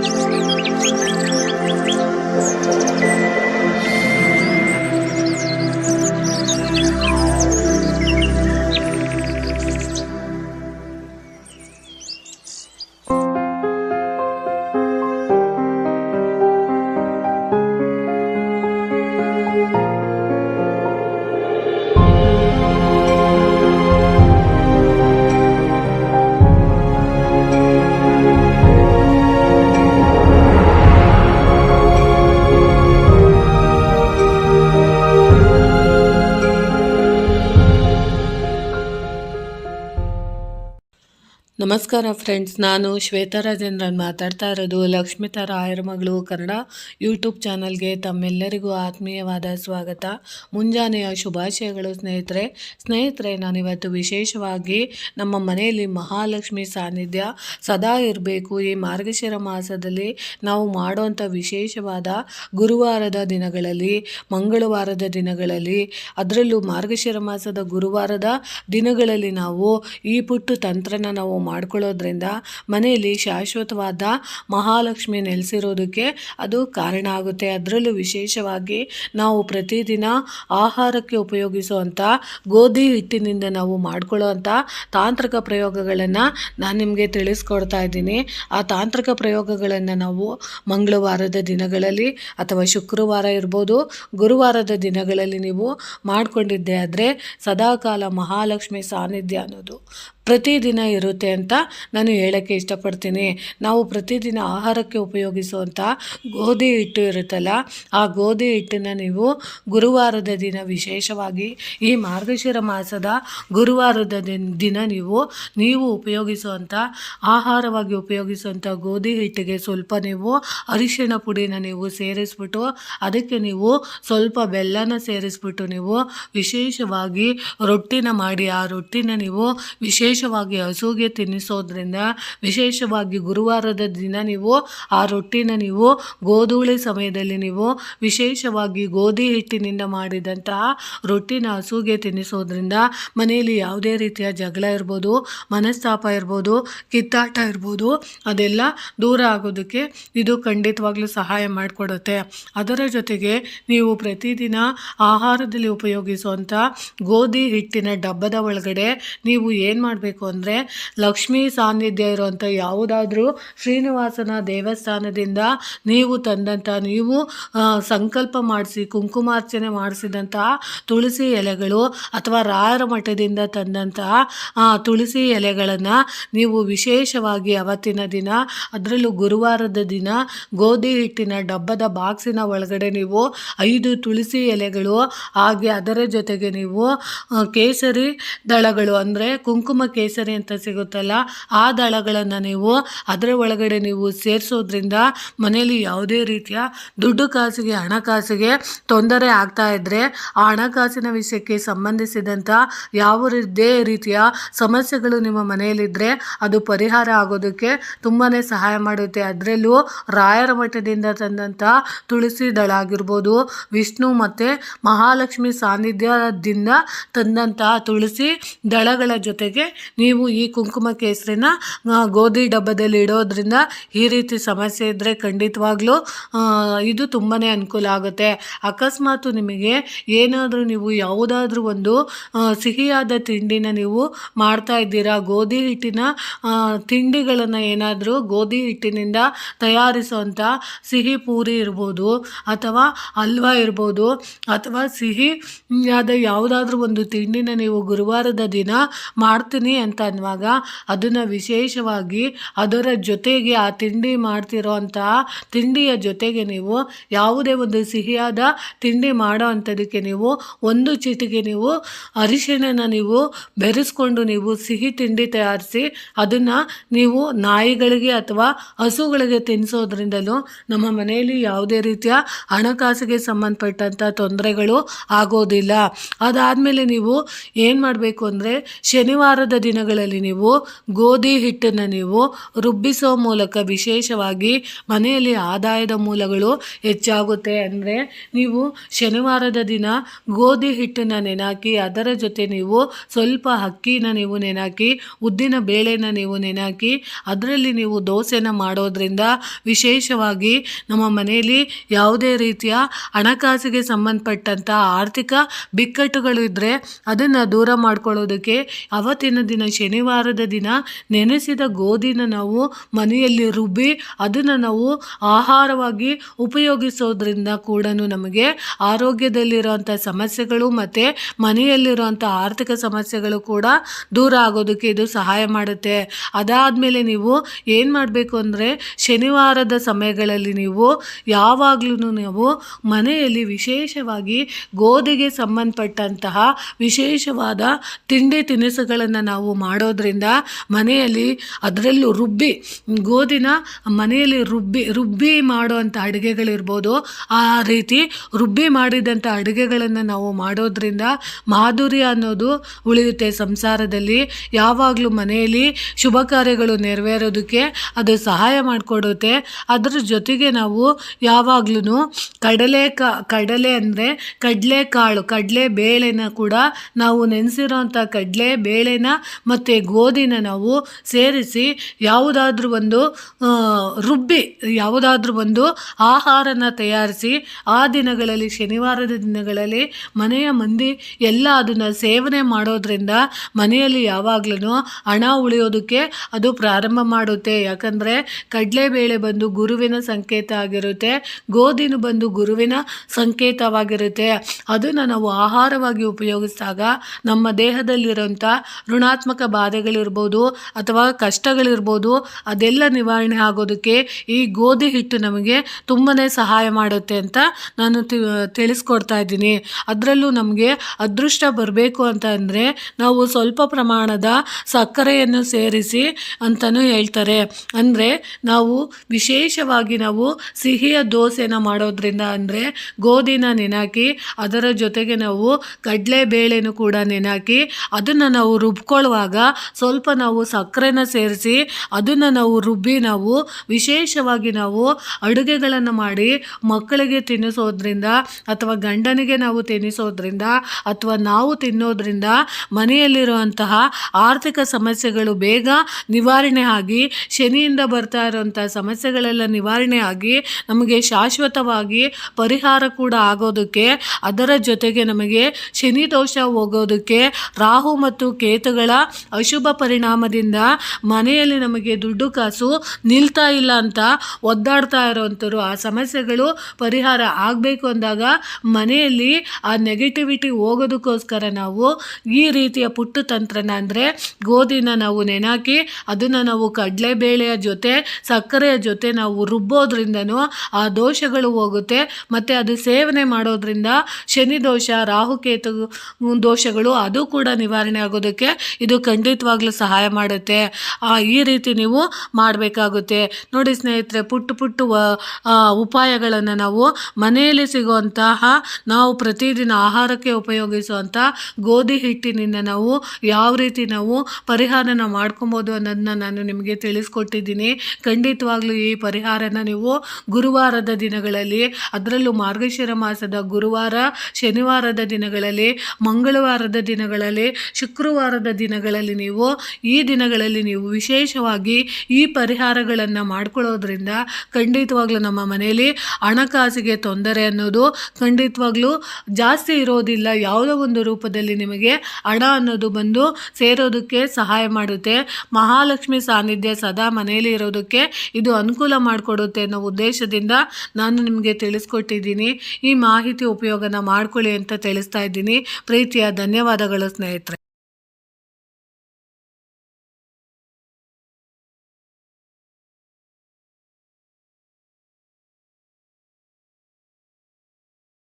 Música ನಮಸ್ಕಾರ ಫ್ರೆಂಡ್ಸ್, ನಾನು ಶ್ವೇತಾ ರಾಜೇಂದ್ರನ್ ಮಾತಾಡ್ತಾ ಇರೋದು ಲಕ್ಷ್ಮಿತಾ ರಾಯರ ಮಗಳು ಕನ್ನಡ ಯೂಟ್ಯೂಬ್ ಚಾನಲ್ಗೆ ತಮ್ಮೆಲ್ಲರಿಗೂ ಆತ್ಮೀಯವಾದ ಸ್ವಾಗತ. ಮುಂಜಾನೆಯ ಶುಭಾಶಯಗಳು ಸ್ನೇಹಿತರೆ. ಸ್ನೇಹಿತರೆ, ನಾನಿವತ್ತು ವಿಶೇಷವಾಗಿ ನಮ್ಮ ಮನೆಯಲ್ಲಿ ಮಹಾಲಕ್ಷ್ಮಿ ಸಾನ್ನಿಧ್ಯ ಸದಾ ಇರಬೇಕು. ಈ ಮಾರ್ಗಶಿರ ಮಾಸದಲ್ಲಿ ನಾವು ಮಾಡುವಂಥ ವಿಶೇಷವಾದ ಗುರುವಾರದ ದಿನಗಳಲ್ಲಿ, ಮಂಗಳವಾರದ ದಿನಗಳಲ್ಲಿ, ಅದರಲ್ಲೂ ಮಾರ್ಗಶಿರ ಮಾಸದ ಗುರುವಾರದ ದಿನಗಳಲ್ಲಿ ನಾವು ಈ ಪುಟ್ಟು ತಂತ್ರನ ನಾವು ಮಾಡ್ಕೊಳ್ಳೋದ್ರಿಂದ ಮನೆಯಲ್ಲಿ ಶಾಶ್ವತವಾದ ಮಹಾಲಕ್ಷ್ಮಿ ನೆಲೆಸಿರೋದಕ್ಕೆ ಅದು ಕಾರಣ ಆಗುತ್ತೆ. ಅದರಲ್ಲೂ ವಿಶೇಷವಾಗಿ ನಾವು ಪ್ರತಿದಿನ ಆಹಾರಕ್ಕೆ ಉಪಯೋಗಿಸುವಂಥ ಗೋಧಿ ಹಿಟ್ಟಿನಿಂದ ನಾವು ಮಾಡ್ಕೊಳ್ಳೋವಂಥ ತಾಂತ್ರಿಕ ಪ್ರಯೋಗಗಳನ್ನು ನಾನು ನಿಮಗೆ ತಿಳಿಸ್ಕೊಡ್ತಾ ಇದ್ದೀನಿ. ಆ ತಾಂತ್ರಿಕ ಪ್ರಯೋಗಗಳನ್ನು ನಾವು ಮಂಗಳವಾರದ ದಿನಗಳಲ್ಲಿ ಅಥವಾ ಶುಕ್ರವಾರ ಇರ್ಬೋದು, ಗುರುವಾರದ ದಿನಗಳಲ್ಲಿ ನೀವು ಮಾಡಿಕೊಂಡಿದ್ದೆ ಆದರೆ ಸದಾಕಾಲ ಮಹಾಲಕ್ಷ್ಮಿ ಸಾನ್ನಿಧ್ಯ ಅನ್ನೋದು ಪ್ರತಿದಿನ ಇರುತ್ತೆ ಅಂತ ನಾನು ಹೇಳೋಕ್ಕೆ ಇಷ್ಟಪಡ್ತೀನಿ. ನಾವು ಪ್ರತಿದಿನ ಆಹಾರಕ್ಕೆ ಉಪಯೋಗಿಸುವಂಥ ಗೋಧಿ ಹಿಟ್ಟು ಇರುತ್ತಲ್ಲ, ಆ ಗೋಧಿ ಹಿಟ್ಟನ್ನು ನೀವು ಗುರುವಾರದ ದಿನ ವಿಶೇಷವಾಗಿ ಈ ಮಾರ್ಗಶಿರ ಮಾಸದ ಗುರುವಾರದ ದಿನ ನೀವು ನೀವು ಉಪಯೋಗಿಸುವಂಥ, ಆಹಾರವಾಗಿ ಉಪಯೋಗಿಸುವಂಥ ಗೋಧಿ ಹಿಟ್ಟಿಗೆ ಸ್ವಲ್ಪ ನೀವು ಅರಿಶಿಣ ಪುಡಿನ ನೀವು ಸೇರಿಸ್ಬಿಟ್ಟು, ಅದಕ್ಕೆ ನೀವು ಸ್ವಲ್ಪ ಬೆಲ್ಲನ ಸೇರಿಸ್ಬಿಟ್ಟು ನೀವು ವಿಶೇಷವಾಗಿ ರೊಟ್ಟಿನ ಮಾಡಿ, ಆ ರೊಟ್ಟಿನ ನೀವು ವಿಶೇಷವಾಗಿ ಹಸುಗೆ ತಿನ್ನಿಸೋದ್ರಿಂದ, ವಿಶೇಷವಾಗಿ ಗುರುವಾರದ ದಿನ ನೀವು ಆ ರೊಟ್ಟಿನ ನೀವು ಗೋಧೂಳಿ ಸಮಯದಲ್ಲಿ ನೀವು ವಿಶೇಷವಾಗಿ ಗೋಧಿ ಹಿಟ್ಟಿನಿಂದ ಮಾಡಿದಂತಹ ರೊಟ್ಟಿನ ಹಸುಗೆ ತಿನ್ನಿಸೋದ್ರಿಂದ ಮನೆಯಲ್ಲಿ ಯಾವುದೇ ರೀತಿಯ ಜಗಳ ಇರ್ಬೋದು, ಮನಸ್ತಾಪ ಇರ್ಬೋದು, ಕಿತ್ತಾಟ ಇರ್ಬೋದು, ಅದೆಲ್ಲ ದೂರ ಆಗೋದಕ್ಕೆ ಇದು ಖಂಡಿತವಾಗ್ಲೂ ಸಹಾಯ ಮಾಡಿಕೊಡುತ್ತೆ. ಅದರ ಜೊತೆಗೆ ನೀವು ಪ್ರತಿದಿನ ಆಹಾರದಲ್ಲಿ ಉಪಯೋಗಿಸುವಂಥ ಗೋಧಿ ಹಿಟ್ಟಿನ ಡಬ್ಬದ ಒಳಗಡೆ ನೀವು ಏನು ಮಾಡಬೇಕು ಅಂದರೆ ಲಕ್ಷ್ಮೀ ಸಾನ್ನಿಧ್ಯ ಇರುವಂಥ ಯಾವುದಾದ್ರೂ ಶ್ರೀನಿವಾಸನ ದೇವಸ್ಥಾನದಿಂದ ನೀವು ತಂದಂಥ ನೀವು ಸಂಕಲ್ಪ ಮಾಡಿಸಿ, ಕುಂಕುಮಾರ್ಚನೆ ಮಾಡಿಸಿದಂತಹ ತುಳಸಿ ಎಲೆಗಳು ಅಥವಾ ರಾಯರ ಮಠದಿಂದ ತಂದಂತಹ ತುಳಸಿ ಎಲೆಗಳನ್ನು ನೀವು ವಿಶೇಷವಾಗಿ ಅವತ್ತಿನ ದಿನ, ಅದರಲ್ಲೂ ಗುರುವಾರದ ದಿನ ಗೋಧಿ ಹಿಟ್ಟಿನ ಡಬ್ಬದ ಬಾಕ್ಸಿನ ಒಳಗಡೆ ನೀವು ಐದು ತುಳಸಿ ಎಲೆಗಳು, ಹಾಗೆ ಅದರ ಜೊತೆಗೆ ನೀವು ಕೇಸರಿ ದಳಗಳು ಅಂದರೆ ಕುಂಕುಮ ಕೇಸರಿ ಅಂತ ಸಿಗುತ್ತಲ್ಲ, ಆ ದಳಗಳನ್ನು ನೀವು ಅದರ ಒಳಗಡೆ ನೀವು ಸೇರಿಸೋದ್ರಿಂದ ಮನೆಯಲ್ಲಿ ಯಾವುದೇ ರೀತಿಯ ದುಡ್ಡು ಕಾಸಿಗೆ ಹಣಕಾಸಿಗೆ ತೊಂದರೆ ಆಗ್ತಾ ಇದ್ದರೆ ಆ ಹಣಕಾಸಿನ ವಿಷಯಕ್ಕೆ ಸಂಬಂಧಿಸಿದಂಥ ಯಾವುದೇ ರೀತಿಯ ಸಮಸ್ಯೆಗಳು ನಿಮ್ಮ ಮನೆಯಲ್ಲಿದ್ದರೆ ಅದು ಪರಿಹಾರ ಆಗೋದಕ್ಕೆ ತುಂಬಾ ಸಹಾಯ ಮಾಡುತ್ತೆ. ಅದರಲ್ಲೂ ರಾಯರ ಮಠದಿಂದ ತಂದಂಥ ತುಳಸಿ ದಳ ಆಗಿರ್ಬೋದು, ವಿಷ್ಣು ಮತ್ತು ಮಹಾಲಕ್ಷ್ಮಿ ಸಾನ್ನಿಧ್ಯದಿಂದ ತಂದಂತಹ ತುಳಸಿ ದಳಗಳ ಜೊತೆಗೆ ನೀವು ಈ ಕುಂಕುಮ ಕೇಸರಿನ ಗೋಧಿ ಡಬ್ಬದಲ್ಲಿ ಇಡೋದ್ರಿಂದ ಈ ರೀತಿ ಸಮಸ್ಯೆ ಇದ್ದರೆ ಖಂಡಿತವಾಗ್ಲೂ ಇದು ತುಂಬಾ ಅನುಕೂಲ ಆಗುತ್ತೆ. ಅಕಸ್ಮಾತ್ ನಿಮಗೆ ಏನಾದರೂ ನೀವು ಯಾವುದಾದ್ರೂ ಒಂದು ಸಿಹಿಯಾದ ತಿಂಡಿನ ನೀವು ಮಾಡ್ತಾ ಇದ್ದೀರಾ, ಗೋಧಿ ಹಿಟ್ಟಿನ ತಿಂಡಿಗಳನ್ನು ಏನಾದರೂ ಗೋಧಿ ಹಿಟ್ಟಿನಿಂದ ತಯಾರಿಸುವಂಥ ಸಿಹಿ ಪೂರಿ ಇರ್ಬೋದು, ಅಥವಾ ಹಲ್ವಾ ಇರ್ಬೋದು, ಅಥವಾ ಸಿಹಿ ಆದ ಯಾವುದಾದ್ರೂ ಒಂದು ತಿಂಡಿನ ನೀವು ಗುರುವಾರದ ದಿನ ಮಾಡ್ತೀನಿ ಅಂತ ಅನ್ನುವಾಗ ಅದನ್ನು ವಿಶೇಷವಾಗಿ ಅದರ ಜೊತೆಗೆ ಆ ತಿಂಡಿ ಮಾಡ್ತಿರೋ ಅಂತಹ ತಿಂಡಿಯ ಜೊತೆಗೆ ನೀವು ಯಾವುದೇ ಒಂದು ಸಿಹಿಯಾದ ತಿಂಡಿ ಮಾಡೋ ಅಂಥದಕ್ಕೆ ನೀವು ಒಂದು ಚಿಟಿಗೆ ನೀವು ಅರಿಶಿಣನ ನೀವು ಬೆರೆಸ್ಕೊಂಡು ನೀವು ಸಿಹಿ ತಿಂಡಿ ತಯಾರಿಸಿ ಅದನ್ನು ನೀವು ನಾಯಿಗಳಿಗೆ ಅಥವಾ ಹಸುಗಳಿಗೆ ತಿನ್ನಿಸೋದ್ರಿಂದಲೂ ನಮ್ಮ ಮನೆಯಲ್ಲಿ ಯಾವುದೇ ರೀತಿಯ ಹಣಕಾಸಿಗೆ ಸಂಬಂಧಪಟ್ಟಂಥ ತೊಂದರೆಗಳು ಆಗೋದಿಲ್ಲ. ಅದಾದಮೇಲೆ ನೀವು ಏನು ಮಾಡಬೇಕು ಅಂದರೆ ಶನಿವಾರದ ದಿನಗಳಲ್ಲಿ ನೀವು ಗೋಧಿ ಹಿಟ್ಟನ್ನು ನೀವು ರುಬ್ಬಿಸೋ ಮೂಲಕ ವಿಶೇಷವಾಗಿ ಮನೆಯಲ್ಲಿ ಆದಾಯದ ಮೂಲಗಳು ಹೆಚ್ಚಾಗುತ್ತೆ. ಅಂದರೆ ನೀವು ಶನಿವಾರದ ದಿನ ಗೋಧಿ ಹಿಟ್ಟನ್ನು ನೆನಾಕಿ, ಅದರ ಜೊತೆ ನೀವು ಸ್ವಲ್ಪ ಅಕ್ಕಿನ ನೀವು ನೆನಾಕಿ, ಉದ್ದಿನ ಬೇಳೆನ ನೀವು ನೆನಾಕಿ, ಅದರಲ್ಲಿ ನೀವು ದೋಸೆನ ಮಾಡೋದ್ರಿಂದ ವಿಶೇಷವಾಗಿ ನಮ್ಮ ಮನೆಯಲ್ಲಿ ಯಾವುದೇ ರೀತಿಯ ಹಣಕಾಸಿಗೆ ಸಂಬಂಧಪಟ್ಟಂಥ ಆರ್ಥಿಕ ಬಿಕ್ಕಟ್ಟುಗಳು ಇದ್ದರೆ ಅದನ್ನು ದೂರ ಮಾಡ್ಕೊಳ್ಳೋದಕ್ಕೆ ಅವತ್ತಿನ ದಿನ, ಶನಿವಾರದ ದಿನ ನೆನೆಸಿದ ಗೋಧಿನ ನಾವು ಮನೆಯಲ್ಲಿ ರುಬ್ಬಿ ಅದನ್ನು ನಾವು ಆಹಾರವಾಗಿ ಉಪಯೋಗಿಸೋದ್ರಿಂದ ಕೂಡ ನಮಗೆ ಆರೋಗ್ಯದಲ್ಲಿರುವಂಥ ಸಮಸ್ಯೆಗಳು ಮತ್ತು ಮನೆಯಲ್ಲಿರುವಂಥ ಆರ್ಥಿಕ ಸಮಸ್ಯೆಗಳು ಕೂಡ ದೂರ ಆಗೋದಕ್ಕೆ ಇದು ಸಹಾಯ ಮಾಡುತ್ತೆ. ಅದಾದಮೇಲೆ ನೀವು ಏನು ಮಾಡಬೇಕು ಅಂದರೆ ಶನಿವಾರದ ಸಮಯಗಳಲ್ಲಿ ನೀವು ಯಾವಾಗಲೂ ನಾವು ಮನೆಯಲ್ಲಿ ವಿಶೇಷವಾಗಿ ಗೋಧಿಗೆ ಸಂಬಂಧಪಟ್ಟಂತಹ ವಿಶೇಷವಾದ ತಿಂಡಿ ತಿನಿಸುಗಳನ್ನು ನಾವು ಮಾಡೋದ್ರಿಂದ ಮನೆಯಲ್ಲಿ ಅದರಲ್ಲೂ ರುಬ್ಬಿ, ಗೋಧಿನ ಮನೆಯಲ್ಲಿ ರುಬ್ಬಿ ರುಬ್ಬಿ ಮಾಡುವಂಥ ಅಡುಗೆಗಳಿರ್ಬೋದು. ಆ ರೀತಿ ರುಬ್ಬಿ ಮಾಡಿದಂಥ ಅಡುಗೆಗಳನ್ನು ನಾವು ಮಾಡೋದ್ರಿಂದ ಮಾಧುರ್ಯ ಅನ್ನೋದು ಉಳಿಯುತ್ತೆ ಸಂಸಾರದಲ್ಲಿ. ಯಾವಾಗಲೂ ಮನೆಯಲ್ಲಿ ಶುಭ ಕಾರ್ಯಗಳು ನೆರವೇರೋದಕ್ಕೆ ಅದು ಸಹಾಯ ಮಾಡಿಕೊಡುತ್ತೆ. ಅದರ ಜೊತೆಗೆ ನಾವು ಯಾವಾಗ್ಲೂ ಕಡಲೆ ಕಾ, ಕಡಲೆ ಅಂದರೆ ಕಡಲೆಕಾಳು ಕಡಲೆ ಬೇಳೆನ ಕೂಡ ನಾವು ನೆನೆಸಿರೋಂಥ ಕಡಲೆ ಬೇಳೆನ ಮತ್ತು ಗೋಧಿನ ನಾವು ಸೇರಿಸಿ ಯಾವುದಾದ್ರೂ ಒಂದು ರುಬ್ಬಿ, ಯಾವುದಾದ್ರೂ ಒಂದು ಆಹಾರನ ತಯಾರಿಸಿ ಆ ದಿನಗಳಲ್ಲಿ, ಶನಿವಾರದ ದಿನಗಳಲ್ಲಿ ಮನೆಯ ಮಂದಿ ಎಲ್ಲ ಅದನ್ನು ಸೇವನೆ ಮಾಡೋದ್ರಿಂದ ಮನೆಯಲ್ಲಿ ಯಾವಾಗಲೂ ಹಣ ಉಳಿಯೋದಕ್ಕೆ ಅದು ಪ್ರಾರಂಭ ಮಾಡುತ್ತೆ. ಯಾಕಂದರೆ ಕಡಲೆಬೇಳೆ ಬಂದು ಗುರುವಿನ ಸಂಕೇತ ಆಗಿರುತ್ತೆ, ಗೋಧಿನ ಬಂದು ಗುರುವಿನ ಸಂಕೇತವಾಗಿರುತ್ತೆ. ಅದನ್ನು ನಾವು ಆಹಾರವಾಗಿ ಉಪಯೋಗಿಸಿದಾಗ ನಮ್ಮ ದೇಹದಲ್ಲಿರೋಂಥ ಋಣಾತ್ಮಕ ಬಾಧೆಗಳಿರ್ಬೋದು ಅಥವಾ ಕಷ್ಟಗಳಿರ್ಬೋದು, ಅದೆಲ್ಲ ನಿವಾರಣೆ ಆಗೋದಕ್ಕೆ ಈ ಗೋಧಿ ಹಿಟ್ಟು ನಮಗೆ ತುಂಬಾ ಸಹಾಯ ಮಾಡುತ್ತೆ ಅಂತ ನಾನು ತಿಳಿಸ್ಕೊಡ್ತಾ ಇದ್ದೀನಿ. ಅದರಲ್ಲೂ ನಮಗೆ ಅದೃಷ್ಟ ಬರಬೇಕು ಅಂತ ಅಂದರೆ ನಾವು ಸ್ವಲ್ಪ ಪ್ರಮಾಣದ ಸಕ್ಕರೆಯನ್ನು ಸೇರಿಸಿ ಅಂತಲೂ ಹೇಳ್ತಾರೆ. ಅಂದರೆ ನಾವು ವಿಶೇಷವಾಗಿ ನಾವು ಸಿಹಿಯ ದೋಸೆನ ಮಾಡೋದ್ರಿಂದ ಅಂದರೆ ಗೋಧಿನ ನೆನಾಕಿ, ಅದರ ಜೊತೆಗೆ ನಾವು ಕಡಲೆ ಬೇಳೆನೂ ಕೂಡ ನೆನಾಕಿ, ಅದನ್ನು ನಾವು ರುಬ್ಕೊಳ್ಳುವಾಗ ಸ್ವಲ್ಪ ನಾವು ಸಕ್ಕರೆನ ಸೇರಿಸಿ ಅದನ್ನು ನಾವು ರುಬ್ಬಿ ನಾವು ವಿಶೇಷವಾಗಿ ನಾವು ಅಡುಗೆಗಳನ್ನು ಮಾಡಿ ಮಕ್ಕಳಿಗೆ ತಿನ್ನಿಸೋದ್ರಿಂದ ಅಥವಾ ಗಂಡನಿಗೆ ನಾವು ತಿನ್ನಿಸೋದ್ರಿಂದ ಅಥವಾ ನಾವು ತಿನ್ನೋದ್ರಿಂದ ಮನೆಯಲ್ಲಿರುವಂತಹ ಆರ್ಥಿಕ ಸಮಸ್ಯೆಗಳು ಬೇಗ ನಿವಾರಣೆ ಆಗಿ, ಶನಿಯಿಂದ ಬರ್ತಾ ಇರುವಂಥ ಸಮಸ್ಯೆಗಳೆಲ್ಲ ನಿವಾರಣೆ ಆಗಿ ನಮಗೆ ಶಾಶ್ವತವಾಗಿ ಪರಿಹಾರ ಕೂಡ ಆಗೋದಕ್ಕೆ, ಅದರ ಜೊತೆಗೆ ನಮಗೆ ಶನಿ ದೋಷ ಹೋಗೋದಕ್ಕೆ ರಾಹು ಮತ್ತು ಕೇತುಗಳ ಅಶುಭ ಪರಿಣಾಮದಿಂದ ಮನೆಯಲ್ಲಿ ನಮಗೆ ದುಡ್ಡು ಕಾಸು ನಿಲ್ತಾ ಇಲ್ಲ ಅಂತ ಒದ್ದಾಡ್ತಾ ಇರೋವಂಥವ್ರು ಆ ಸಮಸ್ಯೆಗಳು ಪರಿಹಾರ ಆಗಬೇಕು ಅಂದಾಗ ಮನೆಯಲ್ಲಿ ಆ ನೆಗೆಟಿವಿಟಿ ಹೋಗೋದಕ್ಕೋಸ್ಕರ ನಾವು ಈ ರೀತಿಯ ಪುಟ್ಟು ತಂತ್ರನ ಅಂದರೆ ಗೋಧಿನ ನಾವು ನೆನಾಕಿ ಅದನ್ನು ನಾವು ಕಡಲೆಬೇಳೆಯ ಜೊತೆ, ಸಕ್ಕರೆಯ ಜೊತೆ ನಾವು ರುಬ್ಬೋದ್ರಿಂದನೂ ಆ ದೋಷಗಳು ಹೋಗುತ್ತೆ. ಮತ್ತು ಅದು ಸೇವನೆ ಮಾಡೋದ್ರಿಂದ ಶನಿ ದೋಷ ರಾಹುಕೇತು ದೋಷಗಳು ಅದು ಕೂಡ ನಿವಾರಣೆ ಆಗೋದಕ್ಕೆ ಇದು ಖಂಡಿತವಾಗ್ಲೂ ಸಹಾಯ ಮಾಡುತ್ತೆ. ಈ ರೀತಿ ನೀವು ಮಾಡಬೇಕಾಗುತ್ತೆ. ನೋಡಿ ಸ್ನೇಹಿತರೆ, ಪುಟ್ಟ ಪುಟ್ಟು ಉಪಾಯಗಳನ್ನು ನಾವು ಮನೆಯಲ್ಲಿ ಸಿಗುವಂತಹ, ನಾವು ಪ್ರತಿದಿನ ಆಹಾರಕ್ಕೆ ಉಪಯೋಗಿಸುವಂಥ ಗೋಧಿ ಹಿಟ್ಟಿನಿಂದ ನಾವು ಯಾವ ರೀತಿ ನಾವು ಪರಿಹಾರನ ಮಾಡ್ಕೊಬೋದು ಅನ್ನೋದನ್ನ ನಾನು ನಿಮಗೆ ತಿಳಿಸ್ಕೊಟ್ಟಿದ್ದೀನಿ. ಖಂಡಿತವಾಗ್ಲೂ ಈ ಪರಿಹಾರನ ನೀವು ಗುರುವಾರದ ದಿನಗಳಲ್ಲಿ, ಅದರಲ್ಲೂ ಮಾರ್ಗಶಿರ ಮಾಸದ ಗುರುವಾರ, ಶನಿವಾರದ ದಿನಗಳಲ್ಲಿ, ಮಂಗಳವಾರದ ದಿನಗಳಲ್ಲಿ, ಶುಕ್ರವಾರದ ದಿನಗಳಲ್ಲಿ ನೀವು, ಈ ದಿನಗಳಲ್ಲಿ ನೀವು ವಿಶೇಷವಾಗಿ ಈ ಪರಿಹಾರಗಳನ್ನು ಮಾಡ್ಕೊಳ್ಳೋದ್ರಿಂದ ಖಂಡಿತವಾಗ್ಲೂ ನಮ್ಮ ಮನೆಯಲ್ಲಿ ಹಣಕಾಸಿಗೆ ತೊಂದರೆ ಅನ್ನೋದು ಖಂಡಿತವಾಗ್ಲೂ ಜಾಸ್ತಿ ಇರೋದಿಲ್ಲ. ಯಾವುದೋ ಒಂದು ರೂಪದಲ್ಲಿ ನಿಮಗೆ ಹಣ ಅನ್ನೋದು ಬಂದು ಸೇರೋದಕ್ಕೆ ಸಹಾಯ ಮಾಡುತ್ತೆ. ಮಹಾಲಕ್ಷ್ಮಿ ಸಾನ್ನಿಧ್ಯ ಸದಾ ಮನೆಯಲ್ಲಿ ಇರೋದಕ್ಕೆ ಇದು ಅನುಕೂಲ ಮಾಡಿಕೊಡುತ್ತೆ ಅನ್ನೋ ಉದ್ದೇಶದಿಂದ ನಾನು ನಿಮಗೆ ತಿಳಿಸ್ಕೊಟ್ಟಿದ್ದೀನಿ. ಈ ಮಾಹಿತಿ ಉಪಯೋಗನ ಮಾಡ್ಕೊಳ್ಳಿ ಅಂತ ತಿಳಿಸ್ತಾ ಇದ್ದೀನಿ. ಪ್ರೀತಿಯ ಧನ್ಯವಾದಗಳು ಸ್ನೇಹಿತರೆ.